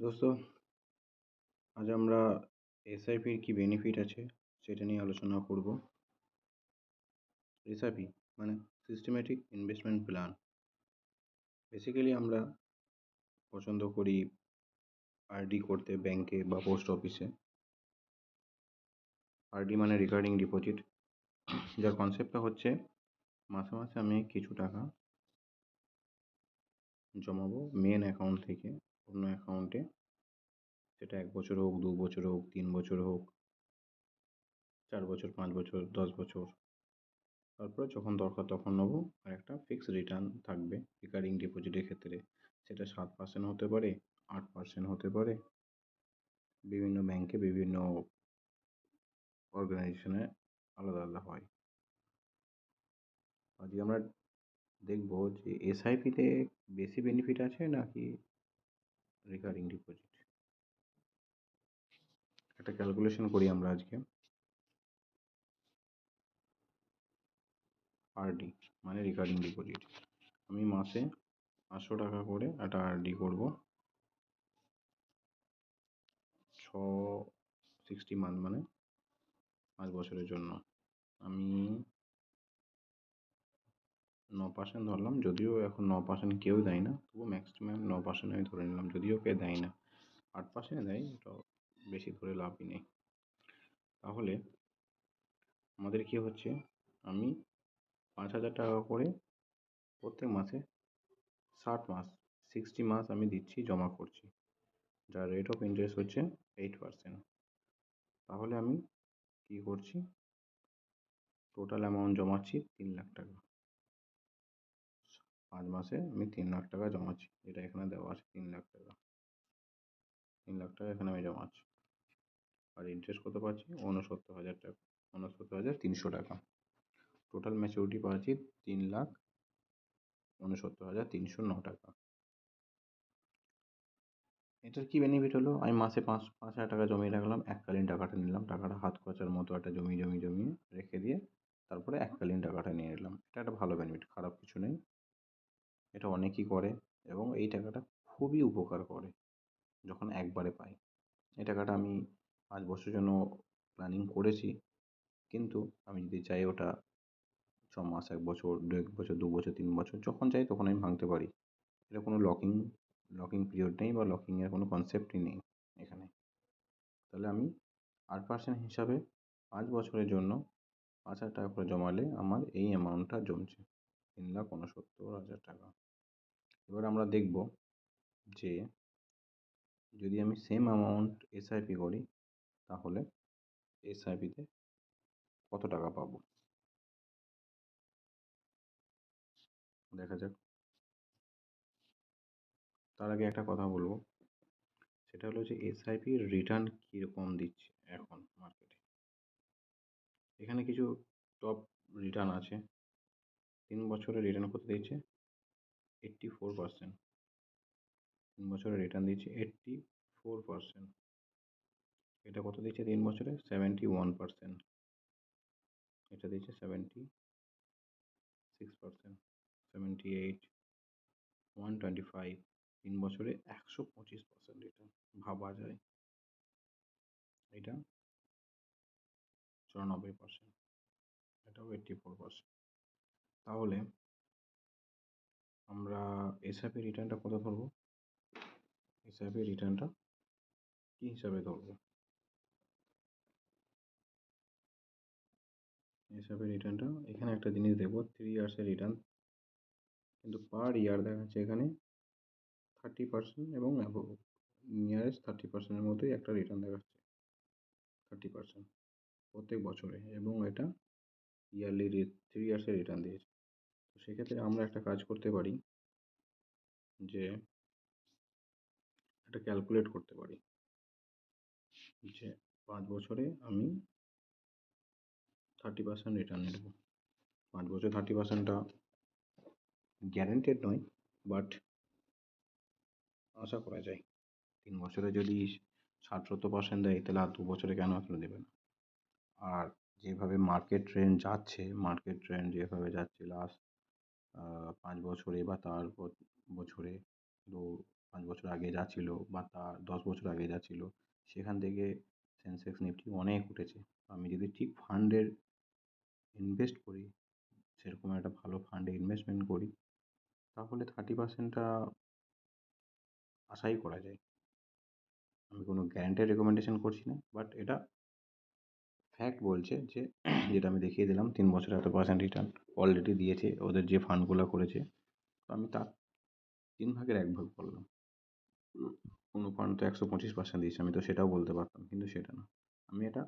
দোস্ত, আজ আমরা এসআইপির কী বেনিফিট আছে সেটা নিয়ে আলোচনা করব। এসআইপি মানে সিস্টেম্যাটিক ইনভেস্টমেন্ট প্ল্যান বেসিক্যালি আমরা পছন্দ করি আরডি করতে ব্যাংকে বা পোস্ট অফিসে আরডি মানে রিকারিং ডিপোজিট যার কনসেপ্টটা হচ্ছে মাসে মাসে আমি কিছু টাকা জমাবো মেন অ্যাকাউন্ট থেকে। অন্য অ্যাকাউন্টে সেটা এক বছর হোক, দু বছর হোক, তিন বছর হোক, চার বছর, পাঁচ বছর, দশ বছর। তারপরে যখন দরকার তখন নেব আর একটা ফিক্সড রিটার্ন থাকবে রিকারিং ডিপোজিটের ক্ষেত্রে। সেটা সাত পার্সেন্ট হতে পারে, আট পার্সেন্ট হতে পারে। বিভিন্ন ব্যাংকে বিভিন্ন অর্গানাইজেশনে আলাদা আলাদা হয়। আজকে আমরা দেখব যে এসআইপিতে বেশি বেনিফিট আছে নাকি রিকারিং ডিপোজিট একটা ক্যালকুলেশন করি আমরা আজকে। আরডি মানে রেকারিং ডিপোজিট আমি মাসে পাঁচশো টাকা করে একটা আরডি করব। ছ সিক্সটি মান্থ মানে পাঁচ বছরের জন্য। আমি ন পার্সেন্ট ধরলাম, যদিও এখন ন পার্সেন্ট কেউ দেয় না, তবুও ম্যাক্সিমাম ন পার্সেন্ট আমি ধরে নিলাম, যদিও কেউ দেয় না। আট পার্সেন্ট দেয় তো বেশি ধরে লাভই নেই। তাহলে আমাদের কী হচ্ছে? আমি পাঁচ হাজার টাকা করে প্রত্যেক মাসে ষাট মাস সিক্সটি মাস আমি দিচ্ছি, জমা করছি। যার রেট অফ ইন্টারেস্ট হচ্ছে এইট পার্সেন্ট তাহলে আমি কী করছি? টোটাল অ্যামাউন্ট জমাচ্ছি তিন লাখ টাকা। পাঁচ মাসে আমি তিন লাখ টাকা জমাচ্ছি। যেটা এখানে দেওয়া আছে তিন লাখ টাকা। তিন লাখ টাকা এখানে আমি জমাচ্ছি। আর ইন্টারেস্ট কত পাচ্ছি? ঊনসত্তর হাজার টাকা। ঊনসত্তর হাজার তিনশো টাকা। টোটাল ম্যাচুরিটি পাচ্ছি তিন লাখ ঊনসত্তর হাজার তিনশো ন টাকা। এটার কী বেনিফিট হলো? আমি মাসে পাঁচ পাঁচ হাজার টাকা জমিয়ে রাখলাম, এককালীন টাকাটা নিলাম। টাকাটা হাত খরচার মতো একটা জমিয়ে জমিয়ে জমিয়ে রেখে দিয়ে তারপরে এককালীন টাকাটা নিয়ে নিলাম। এটা একটা ভালো বেনিফিট খারাপ কিছু নেই। এটা অনেকেই করে এবং এই টাকাটা খুবই উপকার করে যখন একবারে পাই। এই টাকাটা আমি পাঁচ বছরের জন্য প্ল্যানিং করেছি কিন্তু আমি যদি চাই ওটা ছ মাস, এক বছর দু এক বছর, দু বছর, তিন বছর, যখন চাই তখন আমি ভাঙতে পারি। এটা কোনো লকিং লকিং পিরিয়ড নেই বা লকিংয়ের কোনো কনসেপ্টই নেই এখানে। তাহলে আমি আট পার্সেন্ট হিসাবে পাঁচ বছরের জন্য পাঁচ হাজার টাকা করে জমালে আমার এই অ্যামাউন্টটা জমছে। তিন লাখ ঊনসত্তর হাজার টাকা। এবার আমরা দেখব যে যদি আমি সেম অ্যামাউন্ট এসআইপি করি, তাহলে এসআইপিতে কত টাকা পাবো? দেখা যাক। তার আগে একটা কথা বলব। সেটা হলো যে এসআইপির রিটার্ন কীরকম দিচ্ছে এখন মার্কেটে এখানে কিছু টপ রিটার্ন আছে। তিন বছরের রিটার্ন কত দিচ্ছে? এইট্টি ফোর পার্সেন্ট তিন বছরে রিটার্ন দিচ্ছে এইট্টি ফোর পার্সেন্ট এটা কত দিচ্ছে তিন বছরে? সেভেন্টি ওয়ান পার্সেন্ট এটা দিচ্ছে seventy six percent seventy eight one twenty five তিন বছরে একশো পঁচিশ পার্সেন্ট রিটার্ন ভাবা যায়। এটা চুরানব্বই পার্সেন্ট এটাও এইট্টি ফোর পার্সেন্ট তাহলে আমরা এসআইপি রিটার্নটা কত ধরবো? এসআইপি রিটার্নটা কী হিসাবে ধরবো? এসআইপি রিটার্নটা এখানে একটা জিনিস দেখব থ্রি ইয়ার্সের রিটার্ন কিন্তু পার ইয়ার দেখাচ্ছে এখানে থার্টি পার্সেন্ট এবং অ্যাবভ নিয়ারেস্ট থার্টি পার্সেন্টের মধ্যেই একটা রিটার্ন দেখাচ্ছে। থার্টি পার্সেন্ট প্রত্যেক বছরে এবং এটা ইয়ারলি থ্রি ইয়ার্সের রিটার্ন দিয়েছে। সেক্ষেত্রে আমরা একটা কাজ করতে পারি যে, একটা ক্যালকুলেট করতে পারি যে, পাঁচ বছরে আমি থার্টি পার্সেন্ট রিটার্ন নেব। পাঁচ বছরে থার্টি পার্সেন্টটা গ্যারেন্টেড নয় বাট আশা করা যায়। তিন বছরে যদি ষাট সত্তর পার্সেন্ট দেয়, তাহলে আর দু বছরে কেন আসলে দেবে না? আর যেভাবে মার্কেট ট্রেন্ড যাচ্ছে মার্কেট ট্রেন্ড যেভাবে যাচ্ছে লাস্ট পাঁচ বছরে বা তার বছরে দু পাঁচ বছর আগে যা ছিল বা তার দশ বছর আগে যা ছিল, সেখান থেকে সেন্সেক্স নিফটি অনেক উঠেছে। আমি যদি ঠিক ফান্ডের ইনভেস্ট করি, সেরকম একটা ভালো ফান্ডে ইনভেস্টমেন্ট করি, তাহলে থার্টি পার্সেন্টটা আশাই করা যায়। আমি কোনো গ্যারান্টেড রেকমেন্ডেশন করছি না বাট এটা ফ্যাক্ট বলছে যে, যেটা আমি দেখিয়ে দিলাম, তিন বছরে এত পার্সেন্ট রিটার্ন অলরেডি দিয়েছে ওদের যে ফান্ডগুলো করেছে, তো আমি তার তিন ভাগের এক ভাগ করলাম। কোনো ফান্ড তো একশো পঁচিশ পার্সেন্ট দিয়েছে, আমি তো সেটাও বলতে পারতাম, কিন্তু সেটা না। আমি এটা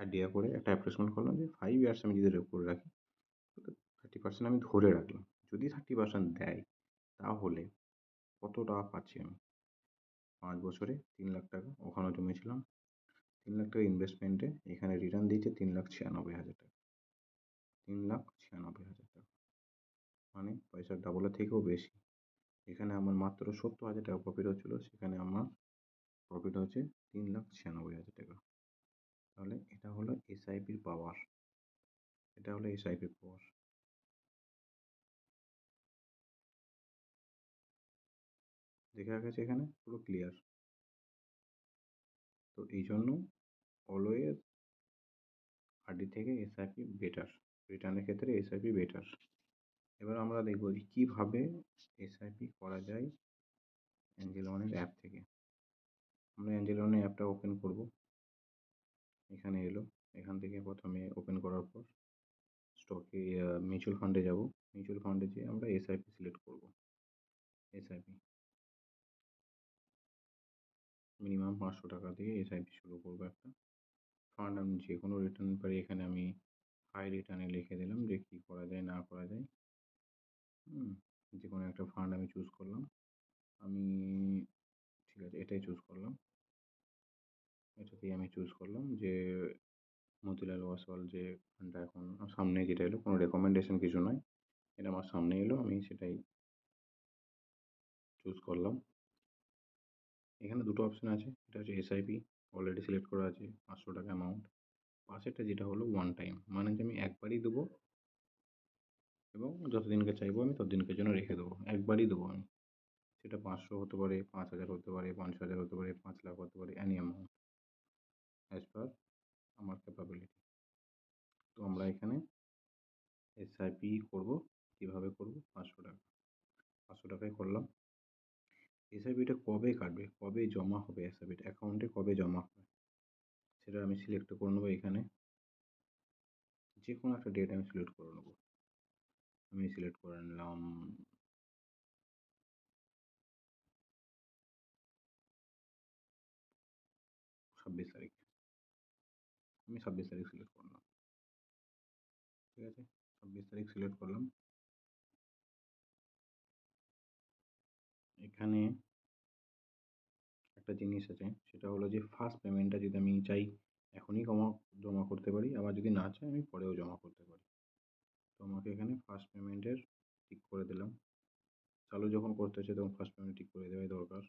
আইডিয়া করে একটা অ্যাপ্রেসমেন্ট করলাম যে ফাইভ ইয়ার্স আমি যদি করে রাখি থার্টি পার্সেন্ট আমি ধরে রাখলাম। যদি থার্টি পার্সেন্ট দেয়, তাহলে কত টাকা পাচ্ছি আমি? পাঁচ বছরে তিন লাখ টাকা, ওখানেও জমিয়েছিলাম তিন লাখ টাকা ইনভেস্টমেন্টে এখানে রিটার্ন দিয়েছে তিন লাখ ছিয়ানব্বই হাজার টাকা। তিন লাখ ছিয়ানব্বই হাজার টাকা। মানে পয়সার ডাবলের থেকেও বেশি। এখানে আমার মাত্র সত্তর হাজার টাকা প্রফিট হচ্ছিল, সেখানে আমার প্রফিট হচ্ছে তিন লাখ ছিয়ানব্বই হাজার টাকা। তাহলে এটা হলো এসআইপির পাওয়ার এটা হলো এসআইপির পাওয়ার দেখা গেছে এখানে পুরো ক্লিয়ার তো এই জন্য অলওয়েজ আরডি থেকে এসআইপি বেটার রিটার্নের ক্ষেত্রে এসআইপি বেটার এবার আমরা দেখব যে কীভাবে এসআইপি করা যায় অ্যাঞ্জেল অ্যাপ থেকে। আমরা অ্যাঞ্জেল অ্যাপটা ওপেন করব। এখানে এলো। এখান থেকে প্রথমে ওপেন করার পর স্টকে মিউচুয়াল ফান্ডে যাব। মিউচুয়াল ফান্ডে যেয়ে আমরা এসআইপি সিলেক্ট করব। এসআইপি মিনিমাম পাঁচশো টাকা দিয়ে এসআইপি শুরু করব একটা। ফান্ড আমি যে কোনো রিটার্ন পারি, এখানে আমি হাই রিটার্নে লিখে দিলাম যে কী করা যায়, না করা যায়। হুম, যে কোনো একটা ফান্ড আমি চুজ করলাম। আমি, ঠিক আছে, এটাই চুজ করলাম। এটাতেই আমি চুজ করলাম যে মতিলাল ওয়াসওয়াল যে ফান্ডটা এখন সামনে যেটা এলো, কোনো রেকমেন্ডেশন কিছু নয়। এটা আমার সামনে এলো, আমি সেটাই চুজ করলাম। এখানে দুটো অপশান আছে। এটা হচ্ছে এসআইপি অলরেডি সিলেক্ট করা আছে পাঁচশো টাকা অ্যামাউন্ট পাশেরটা যেটা হলো ওয়ান টাইম মানে যে আমি একবারই দেবো এবং যতদিনকে চাইব আমি ততদিনকের জন্য রেখে দেবো, একবারই দেবো আমি। সেটা পাঁচশো হতে পারে, পাঁচ হাজার হতে পারে পাঁচ হাজার হতে পারে, পাঁচ লাখ হতে পারে অ্যানি অ্যামাউন্ট অ্যাজ পার আমার ক্যাপাবিলিটি তো আমরা এখানে এসআইপি করব, কীভাবে করব? পাঁচশো টাকা। পাঁচশো টাকায় করলাম। এসআইপিটা কবে কাটবে? কবে জমা হবে এসআইপিটা অ্যাকাউন্টে কবে জমা হবে? সেটা আমি সিলেক্ট করে নেব এখানে। যে কোনো একটা ডেট আমি সিলেক্ট করে নেব। আমি সিলেক্ট করে নিলাম। ছাব্বিশ তারিখ। আমি ছাব্বিশ তারিখ সিলেক্ট করলাম। ঠিক আছে? ছাব্বিশ তারিখ সিলেক্ট করলাম। এখানে একটা জিনিস আছে, সেটা হলো যে ফার্স্ট পেমেন্টটা যদি আমি চাই, এখনই জমা জমা করতে পারি। আবার যদি না চাই, আমি পরেও জমা করতে পারি। তো আমাকে এখানে ফার্স্ট পেমেন্টের টিক করে দিলাম। চালু যখন করতে হচ্ছে, তখন ফার্স্ট পেমেন্ট ঠিক করে দেওয়াই দরকার।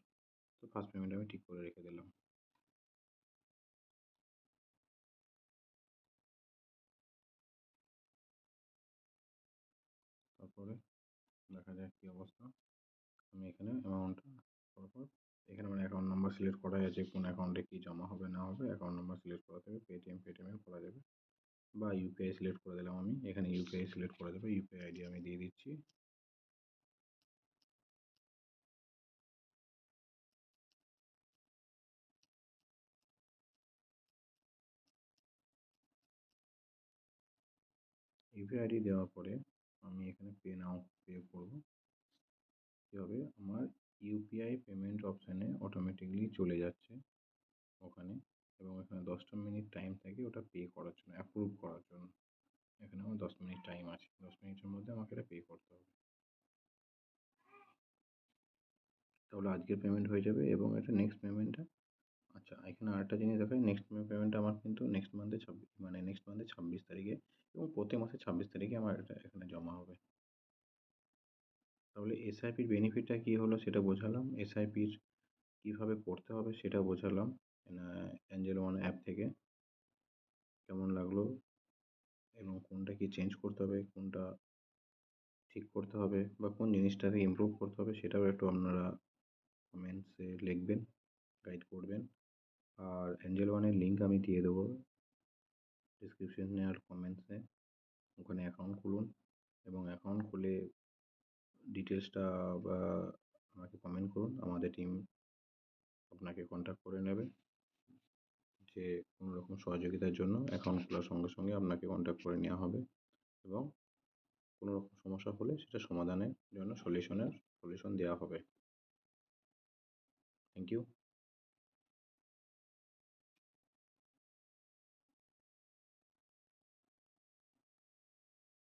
তো ফার্স্ট পেমেন্ট আমি ঠিক করে রেখে দিলাম। তারপরে দেখা যাক কী অবস্থা। আমি এখানে অ্যামাউন্টটা তারপর এখানে আমার অ্যাকাউন্ট নাম্বার সিলেক্ট করাই আছে কোন অ্যাকাউন্টে কী জমা হবে, না হবে অ্যাকাউন্ট নাম্বার সিলেক্ট করা থাকবে পেটিএম পেটিএমে করা যাবে। বা ইউপিআই সিলেক্ট করে দিলাম আমি, এখানে ইউপিআই সিলেক্ট করে দেবো ইউপিআই আইডি আমি দিয়ে দিচ্ছি। ইউপিআই আইডি দেওয়ার পরে আমি এখানে পে নাও পে করব। হবে। আমার ইউপিআই পেমেন্ট অপশানে অটোমেটিকলি চলে যাচ্ছে ওখানে এবং এখানে দশটা মিনিট টাইম থাকে ওটা পে করার জন্য অ্যাপ্রুভ করার জন্য। এখানে আমার দশ মিনিট টাইম আছে। দশ মিনিটের মধ্যে আমাকে এটা পে করতে হবে। তাহলে আজকের পেমেন্ট হয়ে যাবে এবং এটা নেক্সট পেমেন্টটা আচ্ছা এখানে আরেকটা জিনিস দেখায় নেক্সট পেমেন্টটা আমার কিন্তু নেক্সট মান্থে ছাব্বিশ মানে নেক্সট মান্থে ছাব্বিশ তারিখে এবং প্রতি মাসে ছাব্বিশ তারিখে আমার এটা এখানে জমা হবে। তাহলে এসআইপির বেনিফিটটা কী হলো সেটা বোঝালাম। এসআইপির কীভাবে করতে হবে সেটা বোঝালাম অ্যাঞ্জেল ওয়ান অ্যাপ থেকে। কেমন লাগল এবং কোনটা কি চেঞ্জ করতে হবে, কোনটা ঠিক করতে হবে বা কোন জিনিসটাকে ইমপ্রুভ করতে হবে সেটাও একটু আপনারা কমেন্টসে লিখবেন গাইড করবেন। আর অ্যাঞ্জেল ওয়ানের লিঙ্ক আমি দিয়ে দেবো ডিসক্রিপশনে আর কমেন্টসে ওখানে অ্যাকাউন্ট খুলুন এবং অ্যাকাউন্ট খুলে ডিটেলসটা বা আমাকে কমেন্ট করুন। আমাদের টিম আপনাকে কন্ট্যাক্ট করে নেবে যে কোনো রকম সহযোগিতার জন্য অ্যাকাউন্ট খোলার সঙ্গে সঙ্গে আপনাকে কন্ট্যাক্ট করে নেওয়া হবে এবং কোনো রকম সমস্যা হলে সেটা সমাধানের জন্য সলিউশনের সলিউশন দেওয়া হবে। Thank you